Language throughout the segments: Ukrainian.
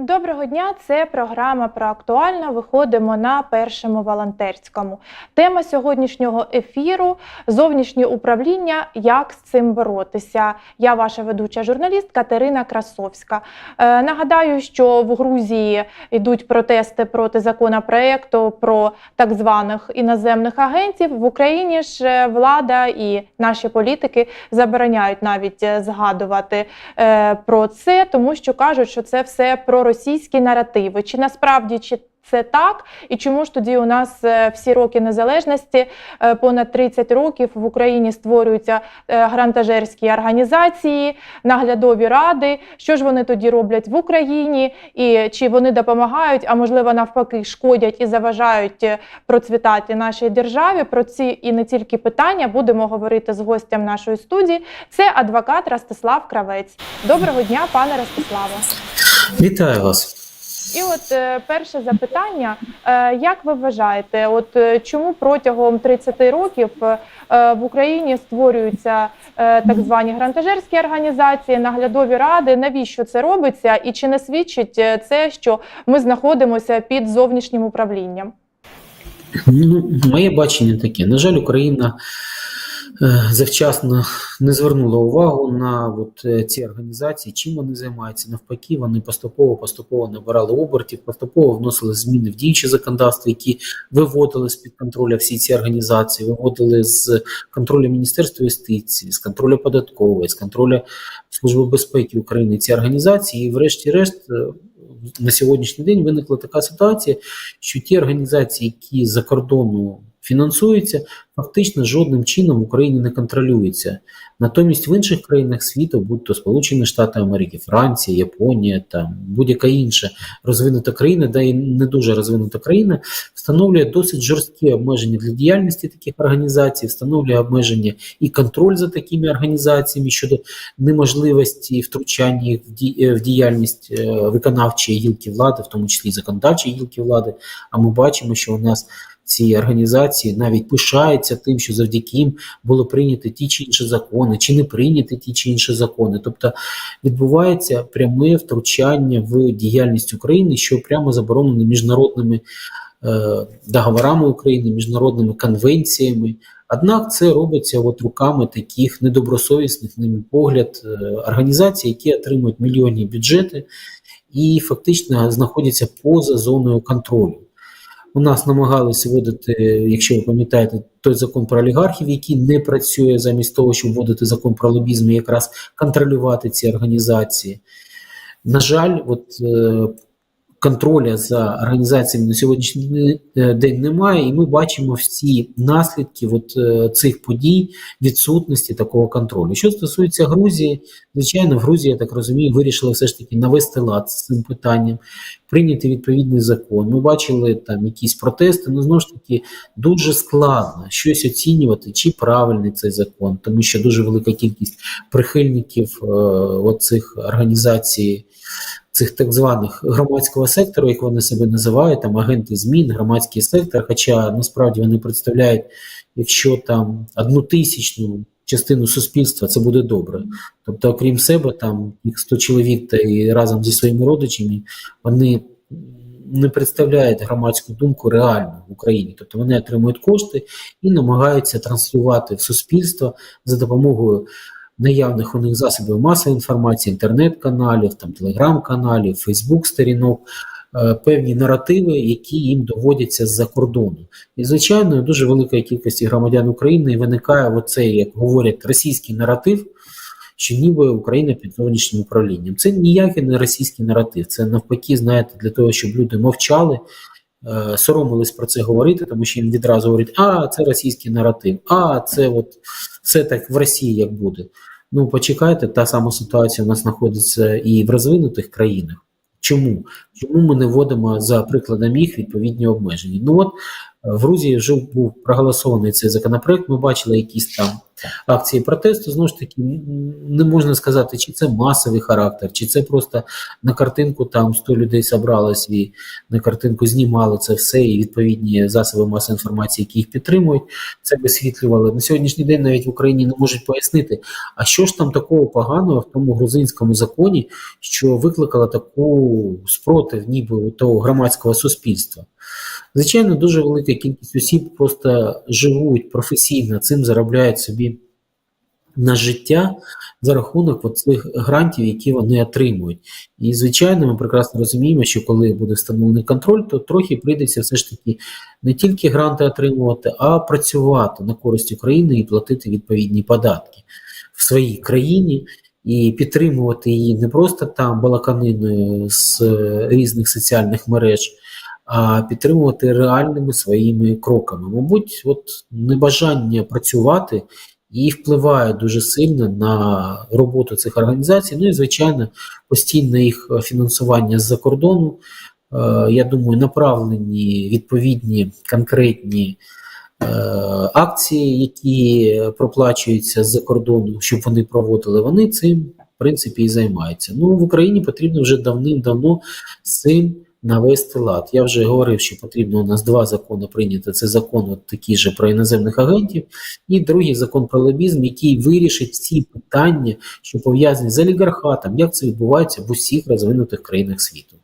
Доброго дня, це програма про актуальне. Виходимо на першому волонтерському. Тема сьогоднішнього ефіру зовнішнє управління. Як з цим боротися? Я ваша ведуча журналіст Катерина Красовська. Е, нагадаю, що в Грузії йдуть протести проти законопроекту про так званих іноземних агентів. В Україні ж е, влада і наші політики забороняють навіть е, згадувати е, про це, тому що кажуть, що це все про російські наративи. Чи насправді чи це так? І чому ж тоді у нас е, всі роки незалежності, е, понад 30 років в Україні створюються е, грантажерські організації, наглядові ради? Що ж вони тоді роблять в Україні? І чи вони допомагають, а можливо навпаки шкодять і заважають процвітати нашій державі? Про ці і не тільки питання будемо говорити з гостем нашої студії. Це адвокат Ростислав Кравець. Доброго дня, пане Ростиславе. Вітаю вас. І от е, перше запитання: е, як ви вважаєте, от е, чому протягом 30 років е, в Україні створюються е, так звані грантажерські організації, наглядові ради? Навіщо це робиться? І чи не свідчить це, що ми знаходимося під зовнішнім управлінням? Ну, моє бачення таке. На жаль, Україна завчасно не звернула увагу на от, е, ці організації, чим вони займаються. Навпаки, вони поступово поступово набирали обертів, поступово вносили зміни в діюче законодавство, які виводили з під контролю всі ці організації, виводили з контролю Міністерства юстиції, з контролю податкової, з контролю Служби безпеки України ці організації, і, врешті-решт, е, на сьогоднішній день виникла така ситуація, що ті організації, які за кордону фінансуються, фактично жодним чином в Україні не контролюються. Натомість в інших країнах світу, будь то Сполучені Штати Америки, Франція, Японія, там будь-яка інша розвинута країна, да і не дуже розвинута країна, встановлює досить жорсткі обмеження для діяльності таких організацій, встановлює обмеження і контроль за такими організаціями щодо неможливості втручання їх в ді- е, в діяльність е, виконавчої гілки влади, в тому числі законодавчої гілки влади. А ми бачимо, що у нас ці організації навіть пишаються тим, що завдяки їм було прийнято ті чи інші закони, чи не прийняті ті чи інші закони. Тобто відбувається пряме втручання в діяльність України, що прямо заборонено міжнародними е, договорами України, міжнародними конвенціями. Однак це робиться от руками таких недобросовісних, на погляд, е, організацій, які отримують мільйонні бюджети і фактично знаходяться поза зоною контролю. У нас намагалися вводити, якщо ви пам'ятаєте, той закон про олігархів, який не працює замість того, щоб вводити закон про лобізм і якраз контролювати ці організації. На жаль, от е, контроля за організаціями на сьогоднішній е, день немає, і ми бачимо всі наслідки от, е, цих подій, відсутності такого контролю. Що стосується Грузії, звичайно, в Грузії, я так розумію, вирішили все ж таки навести лад з цим питанням, прийняти відповідний закон. Ми бачили там якісь протести, ну знову ж таки дуже складно щось оцінювати, чи правильний цей закон, тому що дуже велика кількість прихильників е, оцих організацій. Цих так званих громадського сектору, як вони себе називають, там агенти змін, громадський сектор. Хоча насправді вони представляють, якщо там одну тисячну частину суспільства, це буде добре. Тобто, окрім себе, там їх 100 чоловік та і разом зі своїми родичами, вони не представляють громадську думку реально в Україні. Тобто вони отримують кошти і намагаються транслювати в суспільство за допомогою наявних у них засобів масової інформації, інтернет-каналів, там телеграм-каналів, Фейсбук-сторінок, е, певні наративи, які їм доводяться з-за кордону. І, звичайно, дуже великої кількості громадян України виникає оцей, як говорять, російський наратив, що ніби Україна під зовнішнім управлінням. Це ніякий не російський наратив. Це навпаки, знаєте, для того, щоб люди мовчали. е, Соромились про це говорити, тому що їм відразу говорять, а це російський наратив, а це от все так в Росії як буде. Ну, почекайте, та сама ситуація у нас знаходиться і в розвинутих країнах. Чому? Чому ми не вводимо за прикладом їх відповідні обмеження? Ну от В Грузії вже був проголосований цей законопроект. Ми бачили якісь там акції протесту. Знову ж таки, не можна сказати, чи це масовий характер, чи це просто на картинку там 100 людей зібралось і на картинку знімали це все, і відповідні засоби масової інформації, які їх підтримують, це висвітлювали. На сьогоднішній день навіть в Україні не можуть пояснити, а що ж там такого поганого в тому грузинському законі, що викликало таку спротив, ніби у того громадського суспільства. Звичайно, дуже велика кількість осіб просто живуть професійно, цим заробляють собі на життя за рахунок цих грантів, які вони отримують. І, звичайно, ми прекрасно розуміємо, що коли буде встановлений контроль, то трохи прийдеться все ж таки не тільки гранти отримувати, а працювати на користь України і платити відповідні податки в своїй країні. І підтримувати її не просто там балаканиною з е, різних соціальних мереж, а підтримувати реальними своїми кроками. Мабуть, от небажання працювати і впливає дуже сильно на роботу цих організацій. Ну і звичайно, постійне їх фінансування з-за кордону. Е, Я думаю, направлені відповідні конкретні е, акції, які проплачуються з-за кордону, щоб вони проводили. Вони цим в принципі і займаються. Ну в Україні потрібно вже давним-давно цим навести лад. Я вже говорив, що потрібно у нас два закони прийняти. Це закон от такий же про іноземних агентів, і другий закон про лобізм, який вирішить всі питання, що пов'язані з олігархатом, як це відбувається в усіх розвинутих країнах світу.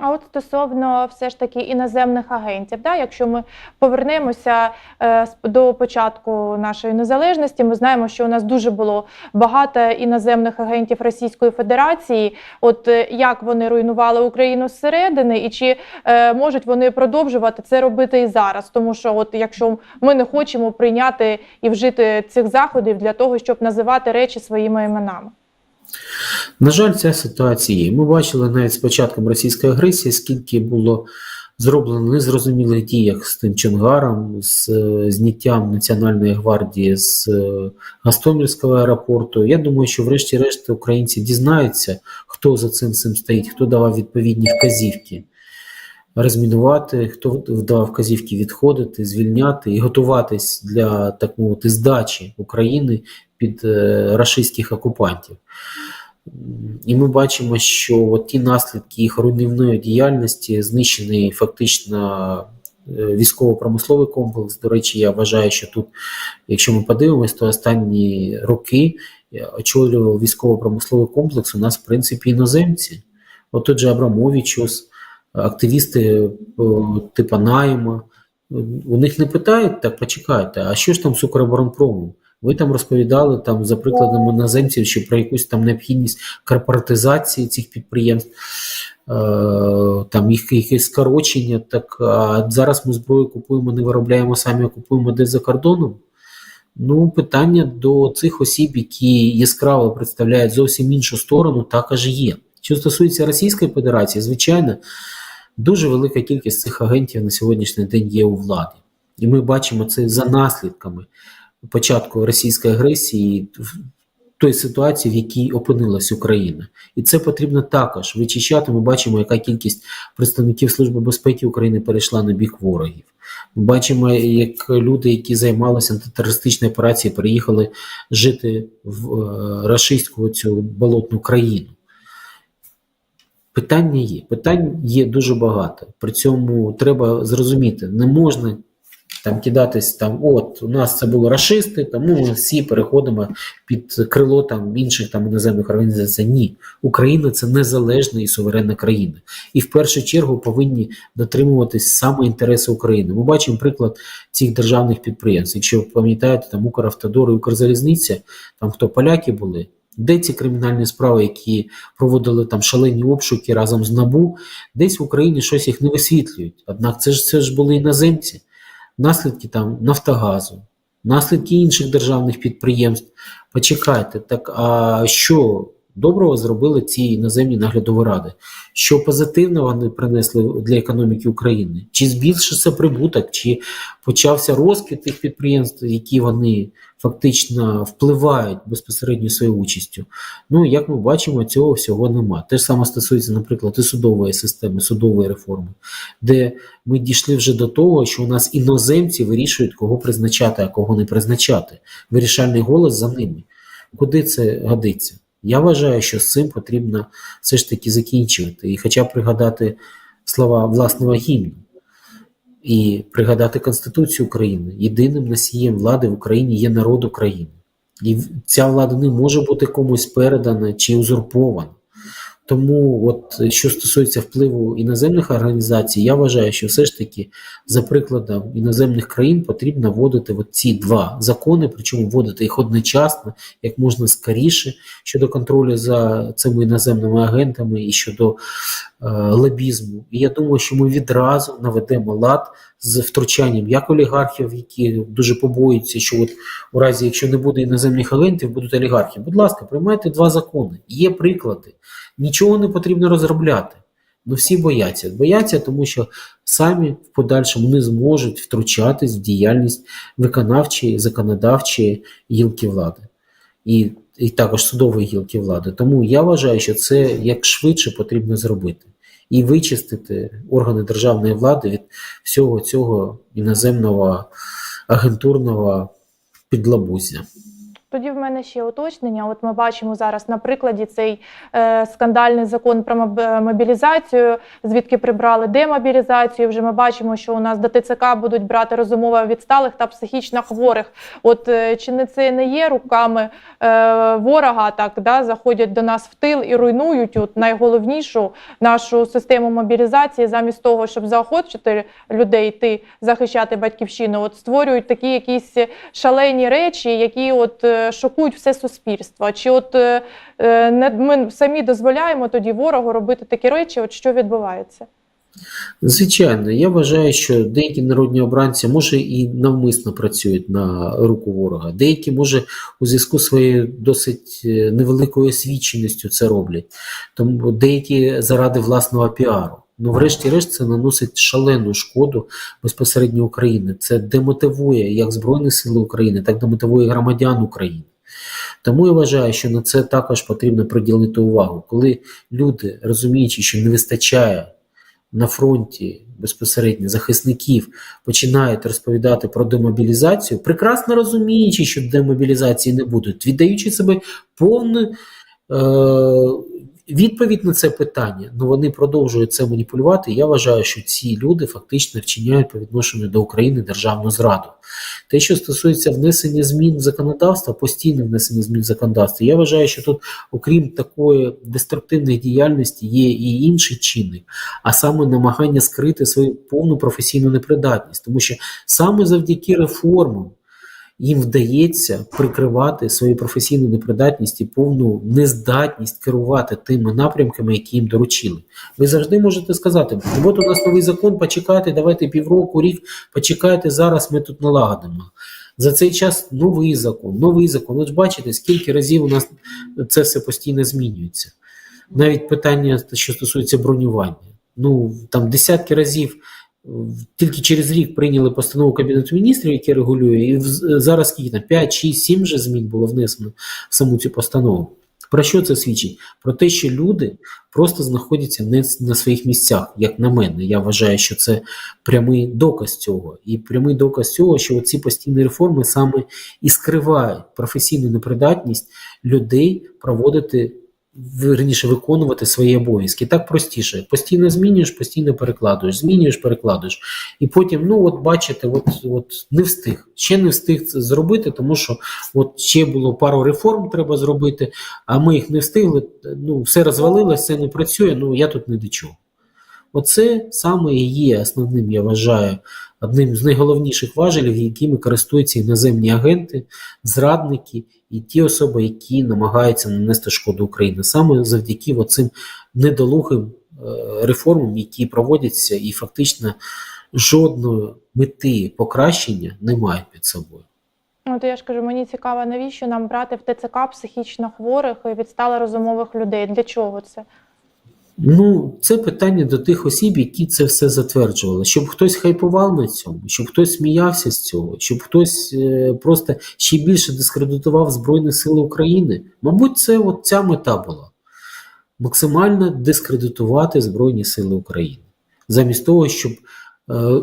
А от стосовно все ж таки іноземних агентів, да, якщо ми повернемося е, до початку нашої незалежності, ми знаємо, що у нас дуже було багато іноземних агентів Російської Федерації. От е, як вони руйнували Україну зсередини, і чи е, можуть вони продовжувати це робити і зараз? Тому що, от якщо ми не хочемо прийняти і вжити цих заходів для того, щоб називати речі своїми іменами. На жаль, ця ситуація є. Ми бачили навіть з початком російської агресії, скільки було зроблено незрозумілих дій, як з тим Чонгаром, з е, зняттям Національної гвардії з е, Гастомельського аеропорту. Я думаю, що врешті-решт українці дізнаються, хто за цим цим стоїть, хто давав відповідні вказівки. Розмінувати, хто давав вказівки відходити, звільняти і готуватись для так мовити здачі України під е, рашистських окупантів. І ми бачимо, що от ті наслідки їх руйнівної діяльності знищений фактично е, військово-промисловий комплекс. До речі, я вважаю, що тут, якщо ми подивимось, то останні роки е, очолював військово-промисловий комплекс у нас, в принципі, іноземці. От тут же Абрамовичус, активісти о, типа Найма. У них не питають, так почекайте, а що ж там з Укроборонпромом? Ви там розповідали там за прикладом іноземців, що про якусь там необхідність корпоратизації цих підприємств, е, там їх якесь скорочення. Так а зараз ми зброю купуємо, не виробляємо самі, а купуємо десь за кордоном. Ну, питання до цих осіб, які яскраво представляють зовсім іншу сторону, також є. Що стосується Російської Федерації, звичайно, дуже велика кількість цих агентів на сьогоднішній день є у владі. І ми бачимо це за наслідками початку російської агресії в той ситуації, в якій опинилась Україна. І це потрібно також вичищати. Ми бачимо, яка кількість представників Служби безпеки України перейшла на бік ворогів. Ми бачимо, як люди, які займалися антитерористичною операцією, переїхали жити в е, рашистську цю болотну країну. Питання є. Питань є дуже багато. При цьому треба зрозуміти, не можна там кидатись там, от у нас це були рашисти, тому ми всі переходимо під крило там інших там іноземних організацій. Ні, Україна це незалежна і суверенна країна, і в першу чергу повинні дотримуватись саме інтереси України. Ми бачимо приклад цих державних підприємств. Якщо ви пам'ятаєте, там Укравтодор і Укрзалізниця, там хто поляки були. Де ці кримінальні справи, які проводили там шалені обшуки разом з НАБУ, десь в Україні щось їх не висвітлюють. Однак це ж це ж були іноземці наслідки там доброго зробили ці іноземні наглядові ради? Що позитивно вони принесли для економіки України? Чи збільшився прибуток, чи почався розквіт тих підприємств, які вони фактично впливають безпосередньо своєю участю? Ну, як ми бачимо, цього всього нема. Те ж саме стосується, наприклад, і судової системи, судової реформи, де ми дійшли вже до того, що у нас іноземці вирішують, кого призначати, а кого не призначати. Вирішальний голос за ними. Куди це годиться? Я вважаю, що з цим потрібно все ж таки закінчувати. І хоча б пригадати слова власного гімну і пригадати Конституцію України. Єдиним носієм влади в Україні є народ України. І ця влада не може бути комусь передана чи узурпована. Тому, от що стосується впливу іноземних організацій, я вважаю, що все ж таки за прикладом іноземних країн потрібно вводити от ці два закони, причому вводити їх одночасно, як можна скоріше щодо контролю за цими іноземними агентами і щодо е, лобізму. І я думаю, що ми відразу наведемо лад з втручанням як олігархів, які дуже побоюються, що от у разі, якщо не буде іноземних агентів, будуть олігархи. Будь ласка, приймайте два закони. Є приклади. Нічого не потрібно розробляти. Ну всі бояться. Бояться, тому що самі в подальшому не зможуть втручатись в діяльність виконавчої, законодавчої гілки влади. І, і також судової гілки влади. Тому я вважаю, що це як швидше потрібно зробити. І вичистити органи державної влади від всього цього іноземного агентурного підлабузя. Тоді в мене ще уточнення. От ми бачимо зараз на прикладі цей е, скандальний закон про мобілізацію, звідки прибрали демобілізацію. Вже ми бачимо, що у нас до ТЦК будуть брати розумово відсталих та психічно хворих. От е, чи не це не є руками е, ворога? Так да заходять до нас в тил і руйнують от найголовнішу нашу систему мобілізації, замість того, щоб заохочити людей йти захищати батьківщину. От створюють такі якісь шалені речі, які от е, шокують все суспільство. Чи от е, е, ми самі дозволяємо тоді ворогу робити такі речі? От що відбувається? Звичайно, я вважаю, що деякі народні обранці може і навмисно працюють на руку ворога. Деякі може у зв'язку своєю досить е, невеликою освіченістю це роблять, тому деякі заради власного піару. Ну, врешті-решт, це наносить шалену шкоду безпосередньо Україні. Це демотивує як Збройні Сили України, так демотивує громадян України. Тому я вважаю, що на це також потрібно приділити увагу. Коли люди, розуміючи, що не вистачає на фронті безпосередньо захисників починають розповідати про демобілізацію, прекрасно розуміючи, що демобілізації не будуть, віддаючи себе повну е, відповідь на це питання, ну вони продовжують це маніпулювати. Я вважаю, що ці люди фактично вчиняють по відношенню до України державну зраду. Те, що стосується внесення змін в законодавство, постійне внесення змін в законодавство, я вважаю, що тут, окрім такої деструктивної діяльності, є і інший чинник, а саме намагання скрити свою повну професійну непридатність, тому що саме завдяки реформам їм вдається прикривати свою професійну непридатність і повну нездатність керувати тими напрямками, які їм доручили. Ви завжди можете сказати: от у нас новий закон, почекайте, давайте півроку, рік, почекайте, зараз ми тут налагодимо. За цей час новий закон, новий закон. От бачите, скільки разів у нас це все постійно змінюється. Навіть питання, що стосується бронювання. Ну там десятки разів тільки через рік прийняли постанову Кабінету міністрів, яке регулює, і зараз скільки там 5, 6, 7 вже змін було внесено в саму цю постанову. Про що це свідчить? Про те, що люди просто знаходяться не на своїх місцях, як на мене. Я вважаю, що це прямий доказ цього. І прямий доказ цього, що ці постійні реформи саме і скривають професійну непридатність людей проводити верніше виконувати свої обов'язки. Так простіше. Постійно змінюєш, постійно перекладуєш, змінюєш, перекладуєш. І потім, ну от бачите, от, от не встиг. Ще не встиг це зробити, тому що от ще було пару реформ треба зробити, а ми їх не встигли. Ну, все розвалилось, все не працює, ну я тут не до чого. Оце саме і є основним, я вважаю, одним з найголовніших важелів, якими користуються іноземні агенти, зрадники і ті особи, які намагаються нанести шкоду Україні, саме завдяки оцим недолугим е, реформам, які проводяться, і фактично жодної мети покращення не мають під собою. Ну, то я ж кажу, мені цікаво, навіщо нам брати в ТЦК психічно хворих і відстало розумових людей? Для чого це? Ну, це питання до тих осіб, які це все затверджували. Щоб хтось хайпував на цьому, щоб хтось сміявся з цього, щоб хтось е, просто ще більше дискредитував Збройні Сили України. Мабуть, це от ця мета була: максимально дискредитувати Збройні Сили України. Замість того, щоб е,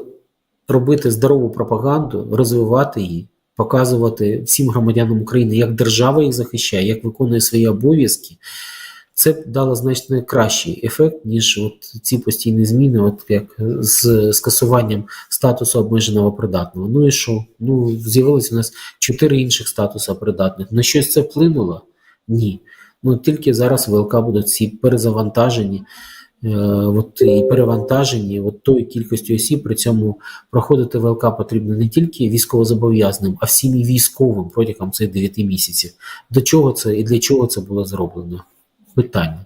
робити здорову пропаганду, розвивати її, показувати всім громадянам України, як держава їх захищає, як виконує свої обов'язки. Це дало значно кращий ефект, ніж от ці постійні зміни, от як з скасуванням статусу обмеженого придатного. Ну і що? Ну, з'явилось у нас чотири інших статуса придатних. На щось це вплинуло? Ні. Ну тільки зараз ВЛК будуть ці перезавантажені е, от, і перевантажені от тою кількістю осіб. При цьому проходити ВЛК потрібно не тільки військовозобов'язаним, а всім і військовим протягом цих 9 місяців. До чого це і для чого це було зроблено? Питання.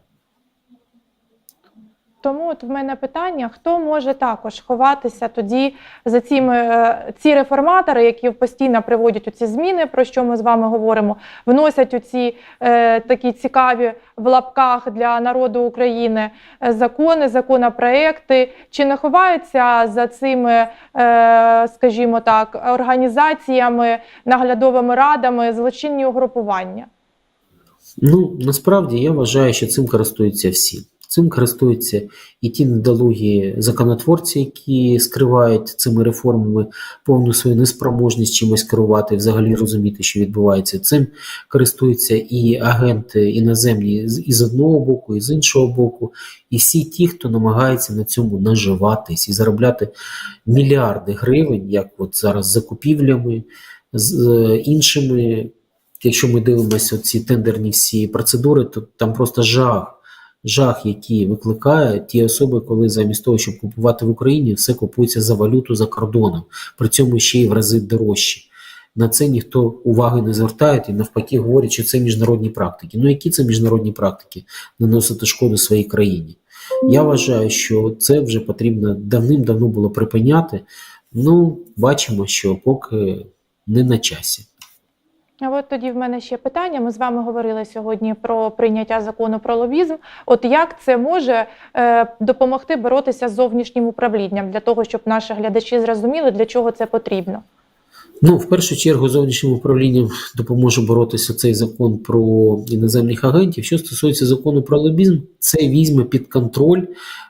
Тому от в мене питання: хто може також ховатися тоді за цими е, ці реформатори, які постійно приводять у ці зміни, про що ми з вами говоримо, вносять у ці е, такі цікаві в лапках для народу України е, закони, законопроекти, чи не ховаються за цими, е, скажімо так, організаціями, наглядовими радами злочинні угрупування? Ну, насправді я вважаю, що цим користуються всі. Цим користуються і ті недолугі законотворці, які скривають цими реформами повну свою неспроможність чимось керувати, взагалі розуміти, що відбувається. Цим користуються і агенти іноземні і з одного боку, і з іншого боку, і всі ті, хто намагається на цьому наживатись і заробляти мільярди гривень, як от зараз закупівлями, з е, іншими. Якщо ми дивимося ці тендерні всі процедури, то там просто жах. Жах, який викликає ті особи, коли замість того, щоб купувати в Україні, все купується за валюту за кордоном, при цьому ще й в рази дорожче. На це ніхто уваги не звертає і навпаки говорять, що це міжнародні практики. Ну які це міжнародні практики наносити шкоду своїй країні? Я вважаю, що це вже потрібно давним-давно було припиняти. Ну, бачимо, що поки не на часі. А от тоді в мене ще питання. Ми з вами говорили сьогодні про прийняття закону про лобізм. От як це може е, допомогти боротися з зовнішнім управлінням для того, щоб наші глядачі зрозуміли, для чого це потрібно? Ну, в першу чергу, зовнішнім управлінням допоможе боротися цей закон про іноземних агентів. Що стосується закону про лобізм, це візьме під контроль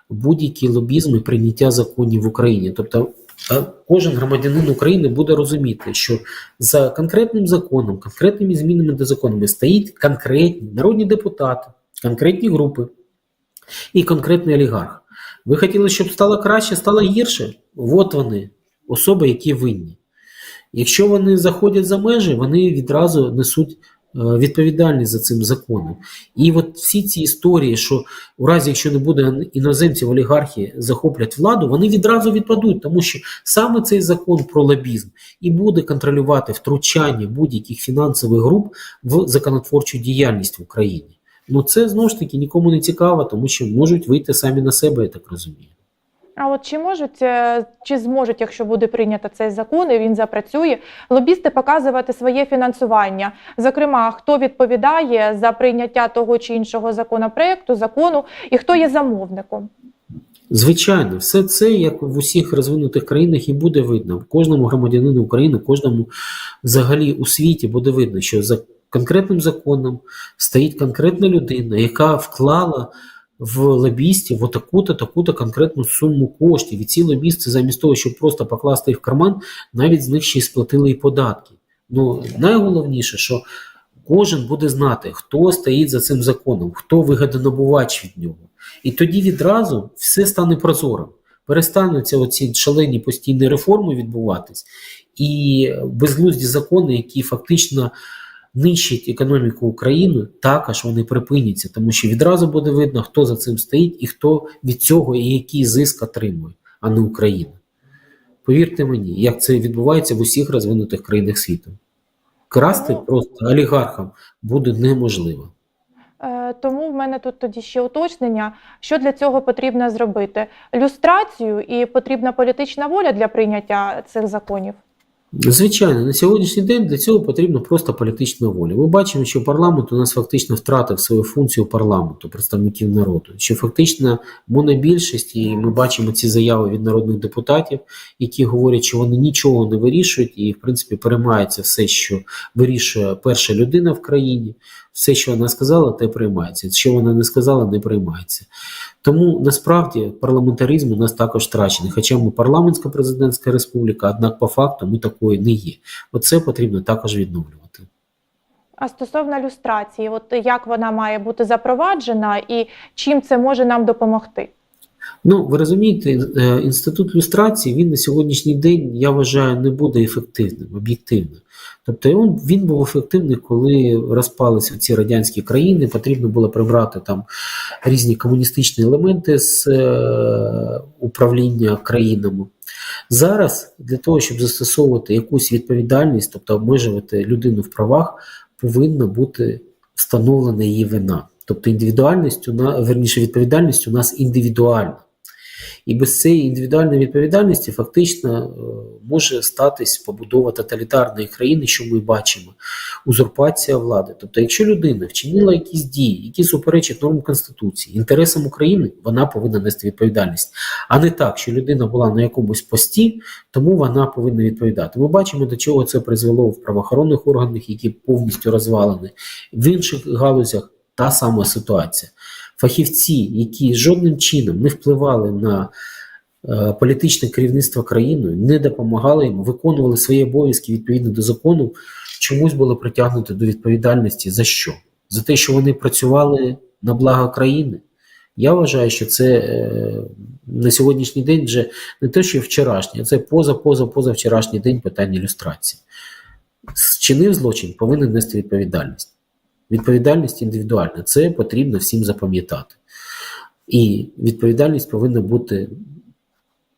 будь-які лобізм і прийняття законів в Україні. Тобто кожен громадянин України буде розуміти, що за конкретним законом, конкретними змінами до законами стоїть конкретні народні депутати, конкретні групи і конкретний олігарх. Ви хотіли, щоб стало краще, стало гірше? От вони, особи, які винні. Якщо вони заходять за межі, вони відразу несуть відповідальність за цим законом. І от всі ці історії, що у разі, якщо не буде іноземців, олігархи захоплять владу, вони відразу відпадуть, тому що саме цей закон про лобізм і буде контролювати втручання будь-яких фінансових груп в законотворчу діяльність в Україні. Ну це знову ж таки нікому не цікаво, тому що можуть вийти самі на себе, я так розумію. А от чи можуть е, чи зможуть, якщо буде прийнято цей закон і він запрацює, лобісти показувати своє фінансування? Зокрема, хто відповідає за прийняття того чи іншого законопроекту, закону, і хто є замовником? Звичайно, все це, як в усіх розвинутих країнах, і буде видно. Кожному громадянину України, кожному взагалі у світі буде видно, що за конкретним законом стоїть конкретна людина, яка вклала в лобістів отаку-то, таку-то конкретну суму коштів. І ці лобісти, замість того, щоб просто покласти їх в карман, навіть з них ще й сплатили і податки. Ну, найголовніше, що кожен буде знати, хто стоїть за цим законом, хто вигодонабувач від нього. І тоді відразу все стане прозорим. Перестануться оці шалені постійні реформи відбуватись, і безглузді закони, які фактично нищать економіку України, також вони припиняться, тому що відразу буде видно, хто за цим стоїть і хто від цього і який зиск отримує, а не Україна. Повірте мені, як це відбувається в усіх розвинутих країнах світу. Красти просто олігархам буде неможливо. Е, Тому в мене тут тоді ще уточнення, що для цього потрібно зробити: люстрацію і потрібна політична воля для прийняття цих законів. Звичайно, на сьогоднішній день для цього потрібна просто політична воля. Ми бачимо, що парламент у нас фактично втратив свою функцію парламенту, представників народу, що фактично монобільшість, і ми бачимо ці заяви від народних депутатів, які говорять, що вони нічого не вирішують, і в принципі переймається все, що вирішує перша людина в країні. Все, що вона сказала, те приймається. Що вона не сказала, не приймається. Тому насправді парламентаризм у нас також втрачений. Хоча ми парламентська президентська республіка, однак по факту ми такої не є. Оце потрібно також відновлювати. А стосовно люстрації, от як вона має бути запроваджена і чим це може нам допомогти? Ну, ви розумієте, е, інститут люстрації він на сьогоднішній день, я вважаю, не буде ефективним, об'єктивно. Тобто він, був ефективний, коли розпалися ці радянські країни, потрібно було прибрати там різні комуністичні елементи з е, управління країнами. Зараз для того, щоб застосовувати якусь відповідальність, тобто обмежувати людину в правах, повинна бути встановлена її вина. Тобто індивідуальність верніше, відповідальність у нас індивідуальна. І без цієї індивідуальної відповідальності фактично е, може статись побудова тоталітарної країни, що ми бачимо, узурпація влади. Тобто, якщо людина вчинила якісь дії, які суперечать нормам Конституції, інтересам України, вона повинна нести відповідальність. А не так, що людина була на якомусь пості, тому вона повинна відповідати. Ми бачимо, до чого це призвело в правоохоронних органах, які повністю розвалені, в інших галузях та сама ситуація. Фахівці, які жодним чином не впливали на е, політичне керівництво країною, не допомагали їм, виконували свої обов'язки відповідно до закону, чомусь були притягнуті до відповідальності за що? За те, що вони працювали на благо країни. Я вважаю, що це е, на сьогоднішній день вже не те, що вчорашнє, а це поза поза поза вчорашній день питання ілюстрації. Зчинив злочин, повинен нести відповідальність. Відповідальність індивідуальна. Це потрібно всім запам'ятати. І відповідальність повинна бути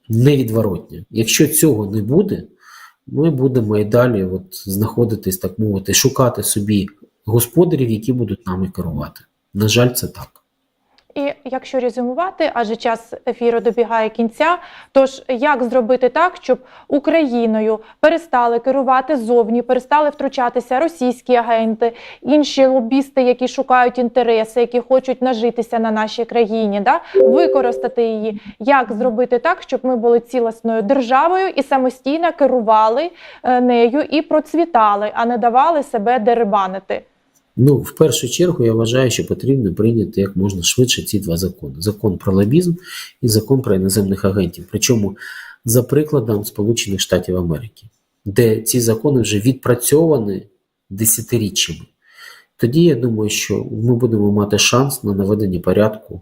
невідворотня. Якщо цього не буде, ми будемо і далі от знаходитись, так мовити, шукати собі господарів, які будуть нами керувати. На жаль, це так. Якщо резюмувати, адже час ефіру добігає кінця. Тож як зробити так, щоб Україною перестали керувати зовні, перестали втручатися російські агенти, інші лобісти, які шукають інтереси, які хочуть нажитися на нашій країні, да? використати її. Як зробити так, щоб ми були цілісною державою і самостійно керували е, нею і процвітали, а не давали себе дерибанити? Ну, в першу чергу, я вважаю, що потрібно прийняти як можна швидше ці два закони: закон про лобізм і закон про іноземних агентів. Причому за прикладом Сполучених Штатів Америки, де ці закони вже відпрацьовані десятиріччями. Тоді я думаю, що ми будемо мати шанс на наведення порядку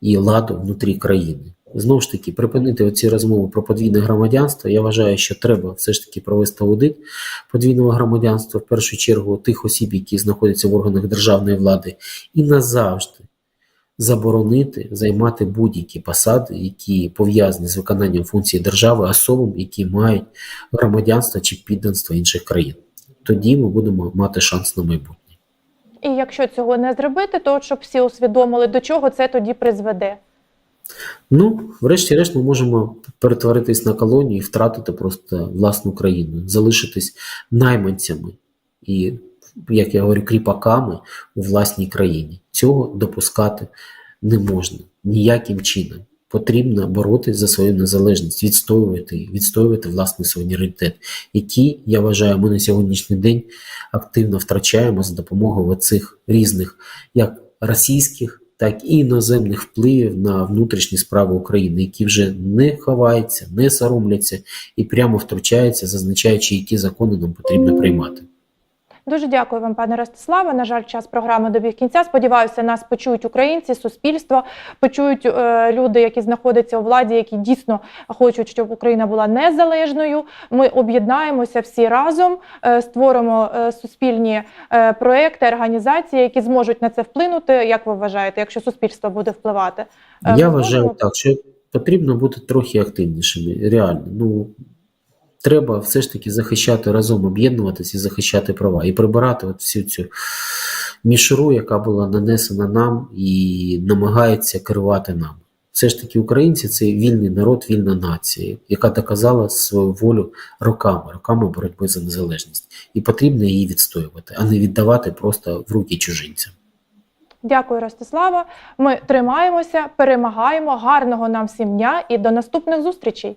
і ладу внутрі країни. Знову ж таки, припинити оці розмови про подвійне громадянство. Я вважаю, що треба все ж таки провести аудит подвійного громадянства, в першу чергу тих осіб, які знаходяться в органах державної влади, і назавжди заборонити займати будь-які посади, які пов'язані з виконанням функції держави особам, які мають громадянство чи підданство інших країн. Тоді ми будемо мати шанс на майбутнє. І якщо цього не зробити, то щоб всі усвідомили, до чого це тоді призведе. Ну, врешті-решт, ми можемо перетворитись на колонію і втратити просто власну країну, залишитись найманцями і, як я говорю, кріпаками у власній країні. Цього допускати не можна ніяким чином. Потрібно боротися за свою незалежність, відстоювати її, відстоювати власний суверенітет, який, я вважаю, ми на сьогоднішній день активно втрачаємо за допомогою цих різних як російських, так і іноземних впливів на внутрішні справи України, які вже не ховаються, не соромляться і прямо втручаються, зазначаючи, які закони нам потрібно приймати. Дуже дякую вам, пане Ростиславе. На жаль, час програми добіг кінця. Сподіваюся, нас почують українці, суспільство, почують е, люди, які знаходяться у владі, які дійсно хочуть, щоб Україна була незалежною. Ми об'єднаємося всі разом, е, створимо е, суспільні е, проекти, організації, які зможуть на це вплинути. Як ви вважаєте, якщо суспільство буде впливати? Е, Я вважаю так, що потрібно бути трохи активнішими. Реально, ну треба все ж таки захищати разом, об'єднуватися і захищати права, і прибирати от всю цю мішуру, яка була нанесена нам і намагається керувати нами. Все ж таки, українці це вільний народ, вільна нація, яка доказала свою волю роками, роками боротьби за незалежність. І потрібно її відстоювати, а не віддавати просто в руки чужинцям. Дякую, Ростислава. Ми тримаємося, перемагаємо. Гарного нам всім дня і до наступних зустрічей.